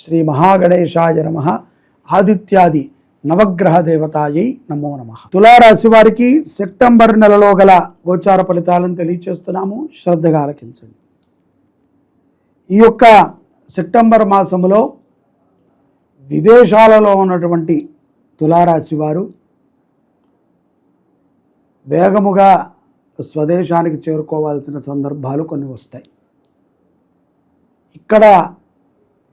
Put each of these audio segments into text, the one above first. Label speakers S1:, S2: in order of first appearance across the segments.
S1: శ్రీ మహాగణేశాయ నమ. ఆదిత్యాది నవగ్రహ దేవతాయై నమో నమ. తులారాశి వారికి సెప్టెంబర్ నెలలో గల గోచార ఫలితాలను తెలియచేస్తున్నాము. శ్రద్ధగా ఆలకించండి. ఈ యొక్క సెప్టెంబర్ మాసంలో విదేశాలలో ఉన్నటువంటి తులారాశి వారు వేగముగా స్వదేశానికి చేరుకోవాల్సిన సందర్భాలు కొన్ని వస్తాయి. ఇక్కడ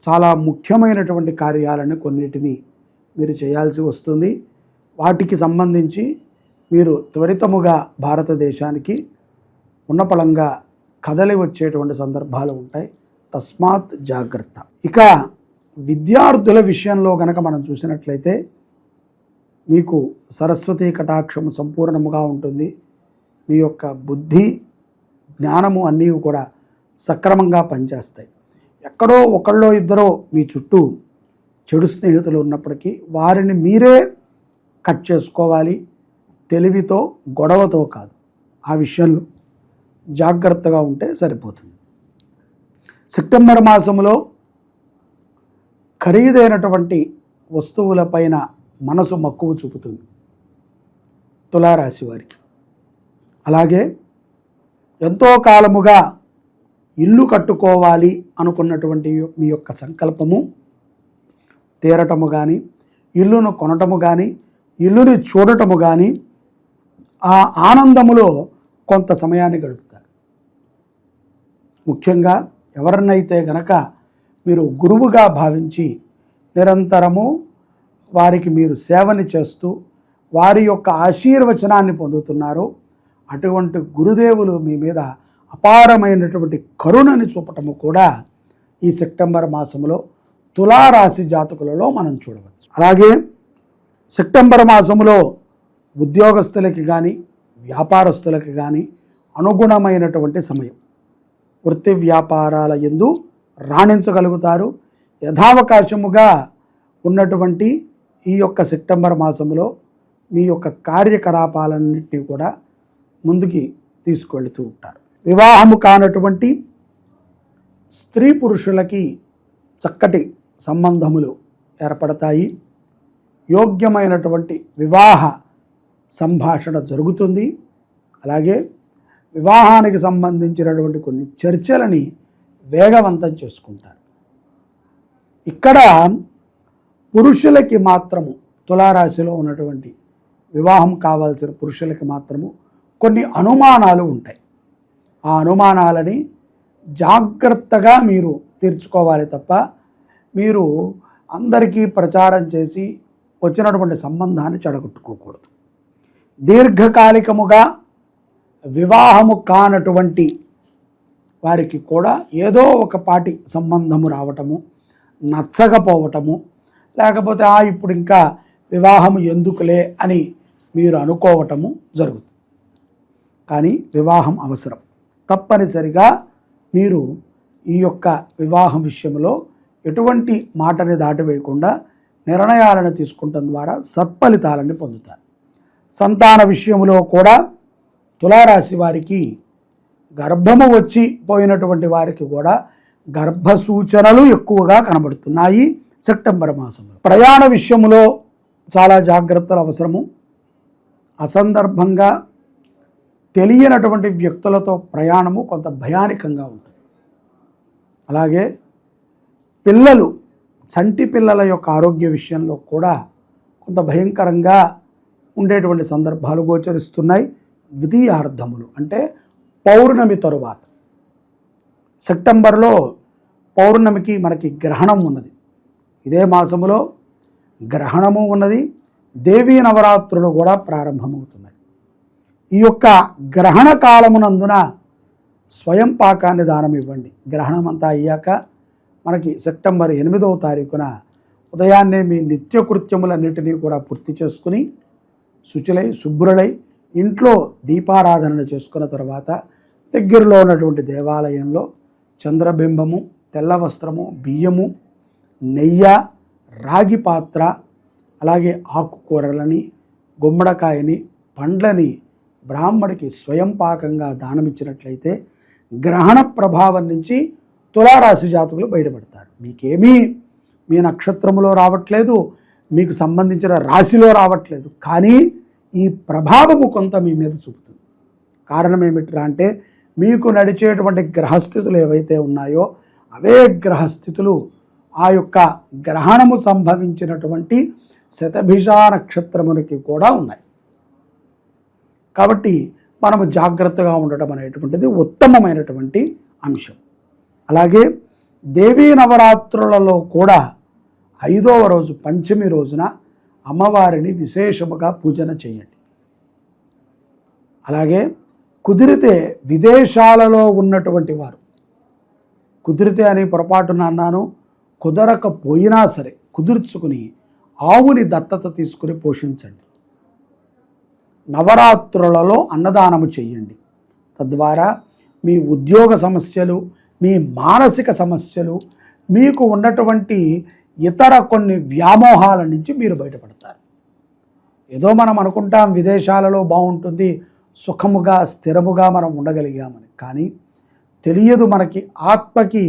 S1: చాలా ముఖ్యమైనటువంటి కార్యాలను కొన్నిటిని మీరు చేయాల్సి వస్తుంది. వాటికి సంబంధించి మీరు త్వరితముగా భారతదేశానికి ఉన్నపళంగా కదలి వచ్చేటువంటి సందర్భాలు ఉంటాయి. తస్మాత్ జాగ్రత్త. ఇక విద్యార్థుల విషయంలో కనుక మనం చూసినట్లయితే మీకు సరస్వతి కటాక్షము సంపూర్ణముగా ఉంటుంది. మీ యొక్క బుద్ధి జ్ఞానము అన్నీ కూడా సక్రమంగా పనిచేస్తాయి. ఎక్కడో ఒకళ్ళో ఇద్దరో మీ చుట్టూ చెడు స్నేహితులు ఉన్నప్పటికీ వారిని మీరే కట్ చేసుకోవాలి. తెలివితో గొడవతో కాదు. ఆ విషయంలో జాగ్రత్తగా ఉంటే సరిపోతుంది. సెప్టెంబర్ మాసంలో ఖరీదైనటువంటి వస్తువులపైన మనసు మక్కువ చూపుతుంది. తులారాశి వారికి. అలాగే ఎంతో కాలముగా ఇల్లు కట్టుకోవాలి అనుకున్నటువంటి మీ యొక్క సంకల్పము తీరటము కానీ ఇల్లును కొనటము కానీ ఇల్లుని చూడటము కానీ ఆ ఆనందములో కొంత సమయాన్ని గడుపుతారు. ముఖ్యంగా ఎవరినైతే గనక మీరు గురువుగా భావించి నిరంతరము వారికి మీరు సేవని చేస్తూ వారి యొక్క ఆశీర్వచనాన్ని పొందుతున్నారో అటువంటి గురుదేవులు మీ మీద అపారమైనటువంటి కరుణని చూపటము కూడా ఈ సెప్టెంబర్ మాసంలో తులారాశి జాతకులలో మనం చూడవచ్చు. అలాగే సెప్టెంబర్ మాసంలో ఉద్యోగస్తులకి కానీ వ్యాపారస్తులకి కానీ అనుగుణమైనటువంటి సమయం. వృత్తి వ్యాపారాల ఎందు రాణించగలుగుతారు. యథావకాశముగా ఉన్నటువంటి ఈ యొక్క సెప్టెంబర్ మాసంలో మీ యొక్క కార్యకలాపాలన్నింటినీ కూడా ముందుకి తీసుకువెళుతూ ఉంటారు. వివాహము కానటువంటి స్త్రీ పురుషులకి చక్కటి సంబంధములు ఏర్పడతాయి. యోగ్యమైనటువంటి వివాహ సంభాషణ జరుగుతుంది. అలాగే వివాహానికి సంబంధించినటువంటి కొన్ని చర్చలని వేగవంతం చేసుకుంటారు. ఇక్కడ పురుషులకి మాత్రము తులారాశిలో ఉన్నటువంటి వివాహం కావాల్సిన పురుషులకి మాత్రము కొన్ని అనుమానాలు ఉంటాయి. ఆ అనుమానాలని జాగ్రత్తగా మీరు తీర్చుకోవాలి తప్ప మీరు అందరికీ ప్రచారం చేసి వచ్చినటువంటి సంబంధాన్ని చెడగొట్టుకోకూడదు. దీర్ఘకాలికముగా వివాహము కానటువంటి వారికి కూడా ఏదో ఒక పాటి సంబంధము రావటము నచ్చకపోవటము లేకపోతే ఆ ఇప్పుడు ఇంకా వివాహము ఎందుకులే అని మీరు అనుకోవటము జరుగుతుంది. కానీ వివాహం అవసరం. తప్పనిసరిగా మీరు ఈ యొక్క వివాహం విషయంలో ఎటువంటి మాటని దాటివేయకుండా నిర్ణయాలను తీసుకుంటం ద్వారా సత్ఫలితాలని పొందుతారు. సంతాన విషయంలో కూడా తులారాశి వారికి గర్భము వచ్చి పోయినటువంటి వారికి కూడా గర్భ సూచనలు ఎక్కువగా కనబడుతున్నాయి సెప్టెంబర్ మాసంలో. ప్రయాణ విషయంలో చాలా జాగ్రత్తలు అవసరము. అసందర్భంగా తెలియనటువంటి వ్యక్తులతో ప్రయాణము కొంత భయానికంగా ఉంటుంది. అలాగే పిల్లలు చంటి పిల్లల యొక్క ఆరోగ్య విషయంలో కూడా కొంత భయంకరంగా ఉండేటువంటి సందర్భాలు గోచరిస్తున్నాయి. ద్వితీయార్థములు అంటే పౌర్ణమి తరువాత. సెప్టెంబర్లో పౌర్ణమికి మనకి గ్రహణం ఉన్నది. ఇదే మాసములో గ్రహణము ఉన్నది. దేవీ నవరాత్రులు కూడా ప్రారంభమవుతున్నాయి. ఈ యొక్క గ్రహణ కాలమునందున స్వయం పాకాన్ని దానం ఇవ్వండి. గ్రహణం అంతా అయ్యాక మనకి సెప్టెంబర్ ఎనిమిదవ తారీఖున ఉదయాన్నే మీ నిత్యకృత్యములన్నిటినీ కూడా పూర్తి చేసుకుని శుచులై శుభ్రులై ఇంట్లో దీపారాధన చేసుకున్న తర్వాత దగ్గరలో ఉన్నటువంటి దేవాలయంలో చంద్రబింబము తెల్ల వస్త్రము బియ్యము నెయ్య రాగి పాత్ర అలాగే ఆకుకూరలని గుమ్మడికాయని పండ్లని బ్రాహ్మడికి స్వయం పాకంగా దానమిచ్చినట్లయితే గ్రహణ ప్రభావం నుంచి తులారాశి జాతకులు బయటపడతారు. మీకేమీ మీ నక్షత్రములో రావట్లేదు మీకు సంబంధించిన రాశిలో రావట్లేదు కానీ ఈ ప్రభావము కొంత మీ మీద చూపుతుంది. కారణం ఏమిట్రా అంటే మీకు నడిచేటువంటి గ్రహస్థితులు ఏవైతే ఉన్నాయో అవే గ్రహస్థితులు ఆ యొక్క గ్రహణము సంభవించినటువంటి శతభిషా నక్షత్రమునికి కూడా ఉన్నాయి. కాబట్టి మనము జాగ్రత్తగా ఉండటం అనేటువంటిది ఉత్తమమైనటువంటి అంశం. అలాగే దేవీ నవరాత్రులలో కూడా ఐదవ రోజు పంచమి రోజున అమ్మవారిని విశేషముగా పూజన చేయండి. అలాగే కుదిరితే విదేశాలలో ఉన్నటువంటి వారు కుదిరితే అని పొరపాటున అన్నాను కుదరకపోయినా సరే కుదుర్చుకుని ఆవుని దత్తత తీసుకుని పోషించండి. నవరాత్రులలో అన్నదానము చేయండి. తద్వారా మీ ఉద్యోగ సమస్యలు మీ మానసిక సమస్యలు మీకు ఉన్నటువంటి ఇతర కొన్ని వ్యామోహాల నుంచి మీరు బయటపడతారు. ఏదో మనం అనుకుంటాం విదేశాలలో బాగుంటుంది సుఖముగా స్థిరముగా మనం ఉండగలిగామని. కానీ తెలియదు మనకి ఆత్మకి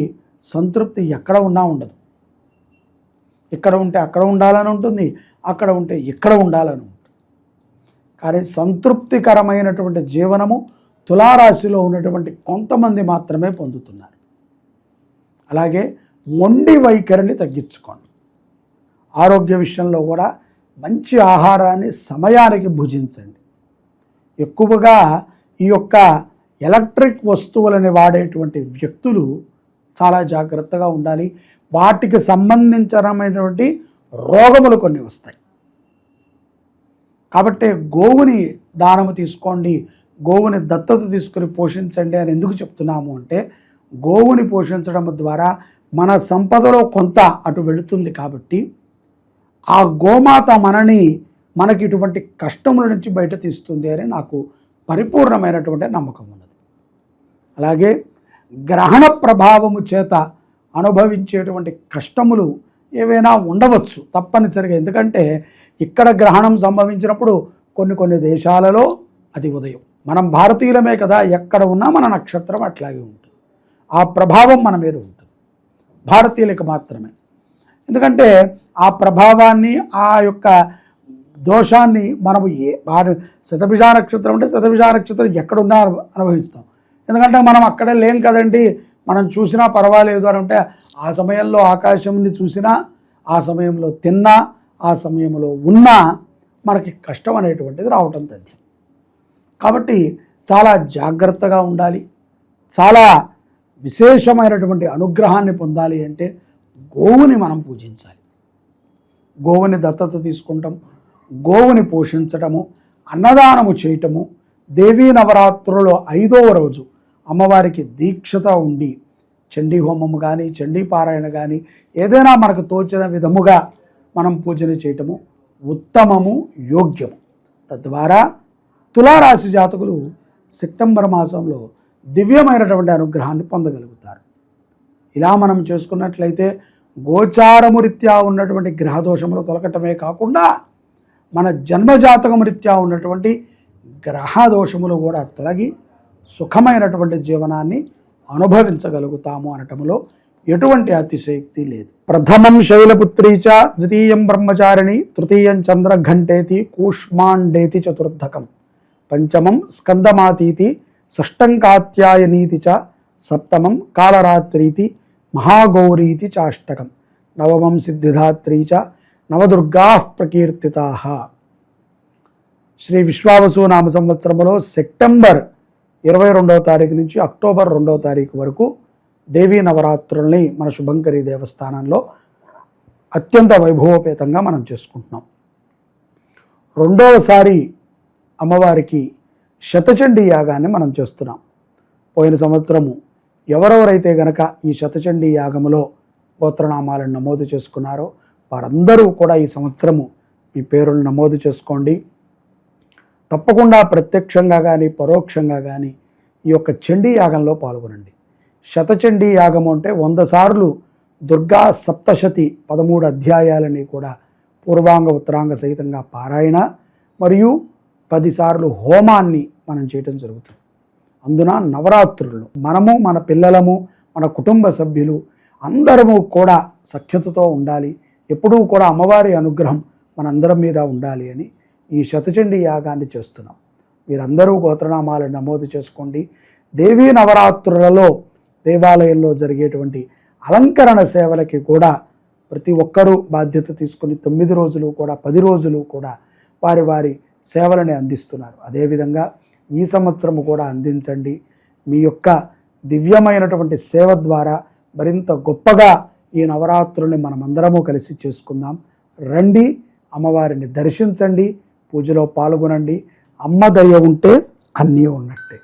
S1: సంతృప్తి ఎక్కడ ఉన్నా ఉండదు. ఇక్కడ ఉంటే అక్కడ ఉండాలని ఉంటుంది అక్కడ ఉంటే ఇక్కడ ఉండాలని ఉంటుంది. కానీ సంతృప్తికరమైనటువంటి జీవనము తులారాశిలో ఉన్నటువంటి కొంతమంది మాత్రమే పొందుతున్నారు. అలాగే మొండి వైఖరిని తగ్గించుకోండి. ఆరోగ్య విషయంలో కూడా మంచి ఆహారాన్ని సమయానికి భుజించండి. ఎక్కువగా ఈ యొక్క ఎలక్ట్రిక్ వస్తువులని వాడేటువంటి వ్యక్తులు చాలా జాగ్రత్తగా ఉండాలి. వాటికి సంబంధించినటువంటి రోగములు కొన్ని వస్తాయి. కాబట్టి గోవుని దానము తీసుకోండి గోవుని దత్తత తీసుకుని పోషించండి అని ఎందుకు చెప్తున్నాము అంటే గోవుని పోషించడం ద్వారా మన సంపదలో కొంత అటు వెళుతుంది కాబట్టి ఆ గోమాత మనని మనకి ఇటువంటి కష్టముల నుంచి బయట తీస్తుంది అని నాకు పరిపూర్ణమైనటువంటి నమ్మకం ఉన్నది. అలాగే గ్రహణ ప్రభావము చేత అనుభవించేటువంటి కష్టములు ఏవైనా ఉండవచ్చు తప్పనిసరిగా. ఎందుకంటే ఇక్కడ గ్రహణం సంభవించినప్పుడు కొన్ని కొన్ని దేశాలలో అది ఉదయం. మనం భారతీయులమే కదా ఎక్కడ ఉన్నా మన నక్షత్రం అట్లాగే ఉంటుంది. ఆ ప్రభావం మన మీద ఉంటుంది. భారతీయులకు మాత్రమే. ఎందుకంటే ఆ ప్రభావాన్ని ఆ యొక్క దోషాన్ని మనము ఏ వారి నక్షత్రం అంటే శతభిష నక్షత్రం ఎక్కడున్నా అనుభవిస్తాం. ఎందుకంటే మనం అక్కడే లేం కదండి మనం చూసినా పర్వాలేదు అని అంటే ఆ సమయంలో ఆకాశంని చూసినా ఆ సమయంలో తిన్నా ఆ సమయంలో ఉన్నా మనకి కష్టం అనేటువంటిది రావటం తథ్యం. కాబట్టి చాలా జాగ్రత్తగా ఉండాలి. చాలా విశేషమైనటువంటి అనుగ్రహాన్ని పొందాలి అంటే గోవుని మనం పూజించాలి. గోవుని దత్తత తీసుకుంటాం గోవుని పోషించటము అన్నదానము చేయటము దేవీ నవరాత్రులలో ఐదవ రోజు అమ్మవారికి దీక్షత ఉండి చండీ హోమము కానీ చండీ పారాయణ కానీ ఏదైనా మనకు తోచిన విధముగా మనం పూజన చేయటము ఉత్తమము యోగ్యము. తద్వారా తులారాశి జాతకులు సెప్టెంబర్ మాసంలో దివ్యమైనటువంటి అనుగ్రహాన్ని పొందగలుగుతారు. ఇలా మనం చేసుకున్నట్లయితే గోచారము రీత్యా ఉన్నటువంటి గ్రహదోషములు తొలగటమే కాకుండా మన జన్మజాతకము రీత్యా ఉన్నటువంటి గ్రహదోషములు కూడా తొలగి సుఖమైనటువంటి జీవనాన్ని అనుభవించగలుగుతాము అనటంలో ఎటువంటి అతిశయక్తి లేదు. ప్రథమం శైలపుత్రీచ ద్వితీయం బ్రహ్మచారిణి తృతీయం చంద్రఘంటేతి కూష్మాండేతి చతుర్థకం. పంచమం స్కందమాతీతి షష్టం కాత్యాయనీతి చ సప్తమం కాలరాత్రీతి మహాగౌరీతి చాష్టకం. నవమం సిద్ధిధాత్రీ చ నవదుర్గా ప్రకీర్తితా. శ్రీ విశ్వావసు నామ సంవత్సరంలో సెప్టెంబర్ ఇరవై రెండవ తారీఖు నుంచి అక్టోబర్ రెండవ తారీఖు వరకు దేవీ నవరాత్రుల్ని మన శుభంకరి దేవస్థానంలో అత్యంత వైభవోపేతంగా మనం చేసుకుంటున్నాం. రెండవసారి అమ్మవారికి శతచండీ యాగాన్ని మనం చేస్తున్నాం. పోయిన సంవత్సరము ఎవరెవరైతే గనక ఈ శతచండీ యాగములో గోత్రనామాలను నమోదు చేసుకున్నారో వారందరూ కూడా ఈ సంవత్సరము మీ పేరును నమోదు చేసుకోండి. తప్పకుండా ప్రత్యక్షంగా కానీ పరోక్షంగా కానీ ఈ యొక్క చండీ యాగంలో పాల్గొనండి. శతచండీ యాగం అంటే వంద సార్లు దుర్గా సప్తశతి పదమూడు అధ్యాయాలని కూడా పూర్వాంగ ఉత్తరాంగ సహితంగా పారాయణ మరియు పదిసార్లు హోమాన్ని మనం చేయటం జరుగుతుంది. అందున నవరాత్రులు మనము మన పిల్లలము మన కుటుంబ సభ్యులు అందరము కూడా సఖ్యతతో ఉండాలి. ఎప్పుడూ కూడా అమ్మవారి అనుగ్రహం మనందరం మీద ఉండాలి అని ఈ శతచండీ యాగాన్ని చేస్తున్నాం. మీరందరూ గోత్రనామాలను నమోదు చేసుకోండి. దేవీ నవరాత్రులలో దేవాలయంలో జరిగేటువంటి అలంకరణ సేవలకి కూడా ప్రతి ఒక్కరూ బాధ్యత తీసుకుని తొమ్మిది రోజులు కూడా పది రోజులు కూడా వారి వారి సేవలని అందిస్తున్నారు. అదేవిధంగా ఈ సంవత్సరము కూడా అందించండి. మీ యొక్క దివ్యమైనటువంటి సేవ ద్వారా మరింత గొప్పగా ఈ నవరాత్రుల్ని మనమందరము కలిసి చేసుకుందాం. రండి అమ్మవారిని దర్శించండి. పూజలో పాల్గొనండి. అమ్మ దయ ఉంటే అన్నీ ఉన్నట్టే.